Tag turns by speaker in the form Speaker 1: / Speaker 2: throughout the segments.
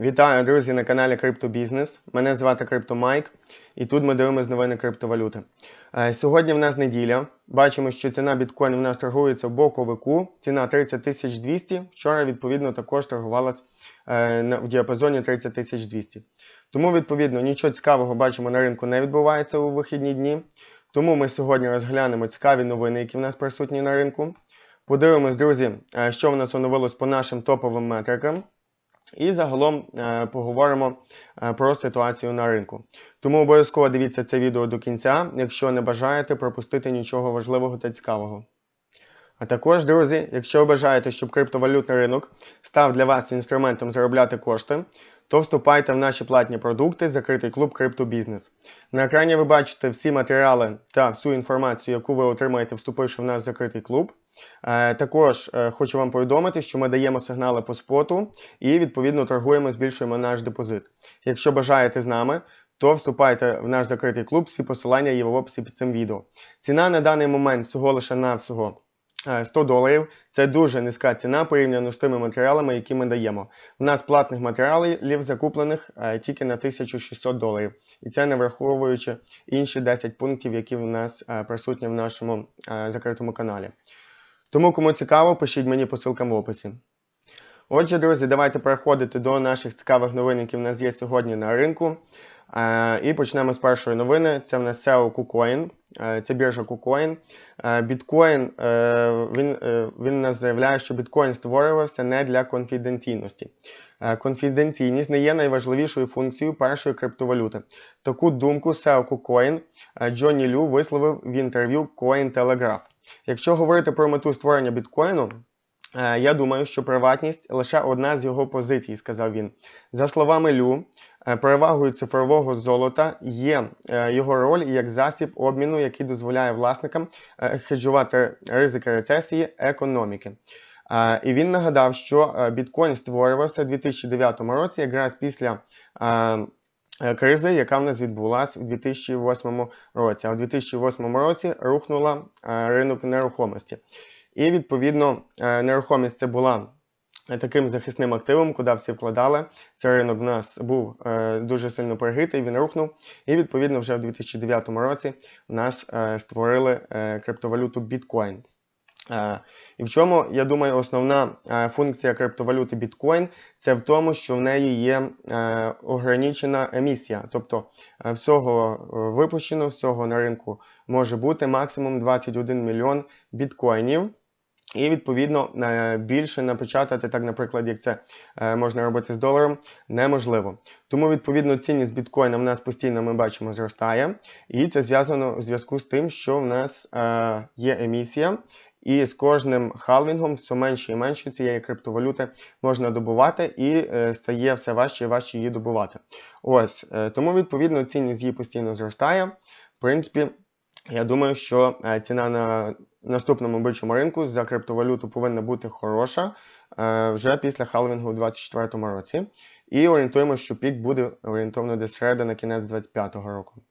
Speaker 1: Вітаю, друзі, на каналі Криптобізнес. Мене звати CryptoMike, і тут ми дивимося новини криптовалюти. Е, Сьогодні в нас неділя. Бачимо, що ціна біткоїнів у нас торгується в боковику. Ціна 30 200. Вчора, відповідно, також торгувалась е, в діапазоні 30 200. Тому, відповідно, нічого цікавого бачимо на ринку не відбувається у вихідні дні. Тому ми сьогодні розглянемо цікаві новини, які в нас присутні на ринку. Подивимось, друзі, е, що в нас оновилось по нашим топовим метрикам. І загалом е, поговоримо е, про ситуацію на ринку. Тому обов'язково дивіться це відео до кінця, якщо не бажаєте пропустити нічого важливого та цікавого. А також, друзі, якщо ви бажаєте, щоб криптовалютний ринок став для вас інструментом заробляти кошти, то вступайте в наші платні продукти Закритий клуб Криптобізнес. На екрані ви бачите всі матеріали та всю інформацію, яку ви отримаєте, вступивши в наш закритий клуб. Е, Також е, хочу вам повідомити, що ми даємо сигнали по споту і відповідно торгуємо, збільшуємо наш депозит. Якщо бажаєте з нами, то вступайте в наш закритий клуб. Всі посилання є в описі під цим відео. Ціна на даний момент всього лише навсього е, 100 доларів. Це дуже низька ціна порівняно з тими матеріалами, які ми даємо. У нас платних матеріалів закуплених е, тільки на 1600 доларів. І це не враховуючи інші 10 пунктів, які в нас е, присутні в нашому е, закритому каналі. Тому, кому цікаво, пишіть мені по ссылкам в описі. Отже, друзі, давайте переходити до наших цікавих новин, які в нас є сьогодні на ринку. Е, і почнемо з першої новини. Це в нас SEO KuCoin. Е, це біржа KuCoin. Е, біткоін, він, він нас заявляє, що біткоін створювався не для конфіденційності. Конфіденційність не є найважливішою функцією першої криптовалюти. Таку думку SEO KuCoin Джонні Лю висловив в інтерв'ю Cointelegraph. Якщо говорити про мету створення біткоїну, е, я думаю, що приватність лише одна з його позицій, сказав він. За словами Лю, е, перевагою цифрового золота є е, його роль як засіб обміну, який дозволяє власникам хеджувати ризики рецесії економіки. І він нагадав, що біткоін створювався у 2009 році, якраз після кризи, яка в нас відбулася у 2008 році. А у 2008 році рухнула е, ринок нерухомості. І відповідно е, нерухомість це була е, таким захисним активом, куди всі вкладали. Цей ринок в нас був е, дуже сильно перегрітий, він рухнув. І відповідно вже в 2009 році в нас е, створили е, криптовалюту біткоін. Е, І в чому, я думаю, основна е, функція криптовалюти біткоін це в тому, що в неї є е, ограничена емісія. Тобто всього випущено, всього на ринку може бути максимум 21 мільйон біткоїнів. І відповідно більше напечатати, так, наприклад, як це можна робити з доларом, неможливо. Тому відповідно цінність біткоїна в нас постійно ми бачимо зростає, і це зв'язано у зв'язку з тим, що в нас є емісія, і з кожним халвінгом все менше і менше цієї криптовалюти можна добувати, і е, стає все важче і важче її добувати. Ось е, тому відповідно цінність її постійно зростає. В принципі, я думаю, що е, ціна на наступному бичому ринку за криптовалюту повинна бути хороша вже після халвінгу у 2024 році. І орієнтуємо, що пік буде орієнтовно десь середина кінець 2025 року.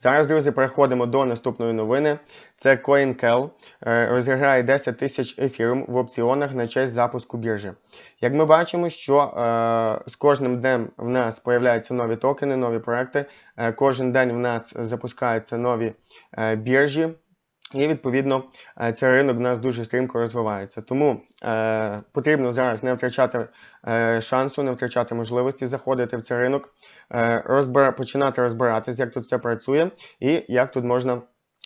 Speaker 1: Зараз, друзі, переходимо до наступної новини. Це CoinKel е, розіграє 10 тисяч ефірум в опціонах на честь запуску біржі. Як ми бачимо, що е, з кожним днем в нас появляються нові токени, нові проекти. Е, кожен день в нас запускаються нові е, біржі. І відповідно е, цей ринок в нас дуже стрімко розвивається. Тому е, потрібно зараз не втрачати е, шансу, не втрачати можливості заходити в цей ринок, е, розбира, починати розбиратись, як тут все працює, і як тут можна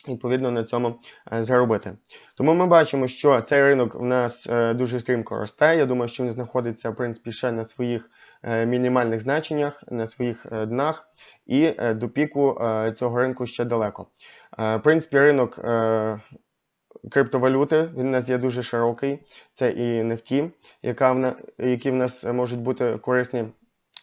Speaker 1: відповідно на цьому е, заробити. Тому ми бачимо, що цей ринок в нас е, дуже стрімко росте. Я думаю, що він знаходиться в принципі ще на своїх е, мінімальних значеннях, на своїх днах, і до піку цього ринку ще далеко. В принципі, ринок криптовалюти він у нас є дуже широкий. Це і на, які в нас можуть бути корисні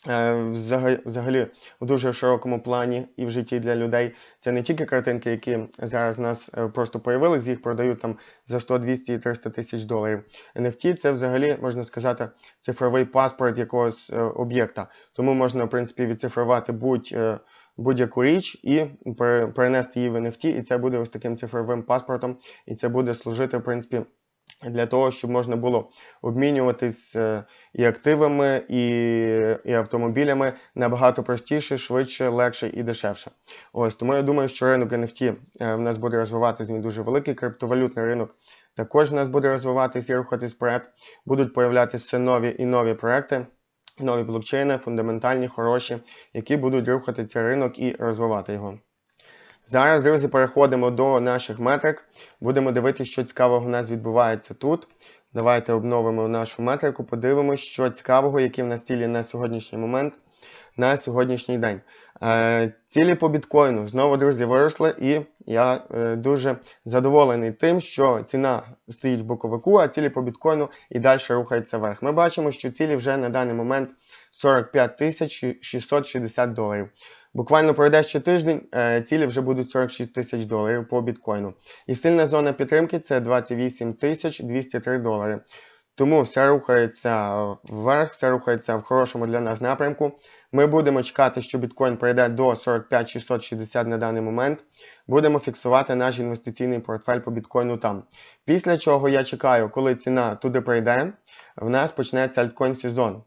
Speaker 1: взагалі в дуже широкому плані і в житті для людей. Це не тільки картинки, які зараз у нас е, просто появились, їх продають там за 100, 200 і 300 тисяч доларів. NFT це взагалі можна сказати цифровий паспорт якогось е, об'єкта. Тому можна, в принципі, відцифрувати будь. е, будь-яку річ і пере- перенести її в NFT, і це буде ось таким цифровим паспортом, і це буде служити, в принципі, для того, щоб можна було обмінюватись е, і активами, і, і автомобілями набагато простіше, швидше, легше і дешевше. Ось тому я думаю, що ринок NFT е, в нас буде розвиватися він дуже великий. Криптовалютний ринок також в нас буде розвиватися і рухатись вперед. Будуть появлятися нові і нові проекти. Нові блокчейни, фундаментальні, хороші, які будуть рухати цей ринок і розвивати його. Зараз, друзі, переходимо до наших метрик. Будемо дивитися, що цікавого в нас відбувається тут. Давайте обновимо нашу метрику, подивимося, що цікавого, які в нас цілі на сьогоднішній момент, на сьогоднішній день. Е, цілі по біткоїну знову, друзі, виросли, і я е, дуже задоволений тим, що ціна стоїть в боковику, а цілі по біткоїну і далі рухаються вверх. Ми бачимо, що цілі вже на даний момент 45 тисяч 660 доларів. Буквально пройде ще тиждень, е, цілі вже будуть 46 тисяч доларів по біткоїну. І сильна зона підтримки це 28 тисяч 203 долари. Тому все рухається вверх, все рухається в хорошому для нас напрямку. Ми будемо чекати, що біткоін прийде до 45 660 на даний момент. Будемо фіксувати наш інвестиційний портфель по біткоїну там. Після чого я чекаю, коли ціна туди прийде, в нас почнеться альткоін сезон.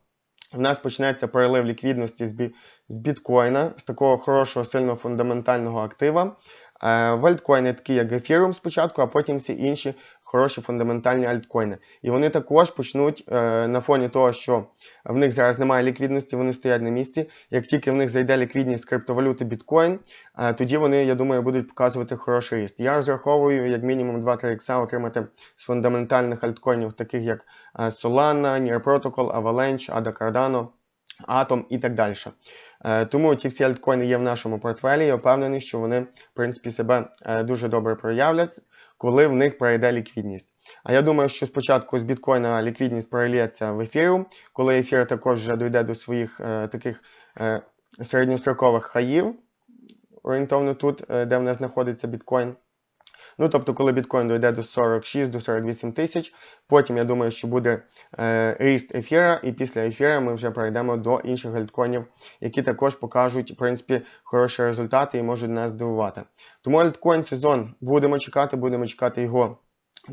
Speaker 1: В нас почнеться перелив ліквідності з, бі... з біткоїна, з такого хорошого, сильного фундаментального актива. Е, в альткоїни такі, як Ethereum спочатку, а потім всі інші хороші фундаментальні альткоїни. І вони також почнуть е, на фоні того, що в них зараз немає ліквідності, вони стоять на місці. Як тільки в них зайде ліквідність криптовалюти біткоін, е, тоді вони, я думаю, будуть показувати хороший ріст. Я розраховую як мінімум 2-3 ікса отримати з фундаментальних альткоїнів, таких як е, Solana, Near Protocol, Avalanche, ADA Cardano. Атом і так далі. Е, тому ті всі альткоїни є в нашому портфелі. Я впевнений, що вони, в принципі, себе е, дуже добре проявлять, коли в них пройде ліквідність. А я думаю, що спочатку з біткоїна ліквідність проліється в ефіру, коли ефір також вже дойде до своїх е, таких середньострокових хаїв, орієнтовно тут, де в нас знаходиться біткоін. Ну, тобто, коли біткоін дойде до 46 до 48 тисяч, потім я думаю, що буде е, ріст ефіра, і після ефіра ми вже перейдемо до інших альткоїнів, які також покажуть, в принципі, хороші результати і можуть нас здивувати. Тому альткоін сезон будемо чекати, будемо чекати його.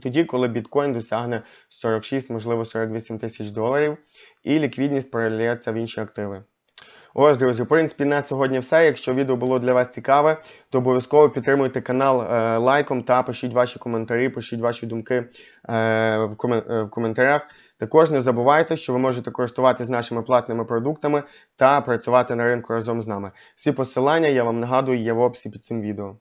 Speaker 1: Тоді, коли біткоін досягне 46, можливо 48 тисяч доларів, і ліквідність переліється в інші активи. Ось, друзі, в принципі, на сьогодні все. Якщо відео було для вас цікаве, то обов'язково підтримуйте канал е, лайком та пишіть ваші коментарі, пишіть ваші думки е, в, е, в коментарях. Також не забувайте, що ви можете користуватися нашими платними продуктами та працювати на ринку разом з нами. Всі посилання я вам нагадую є в описі під цим відео.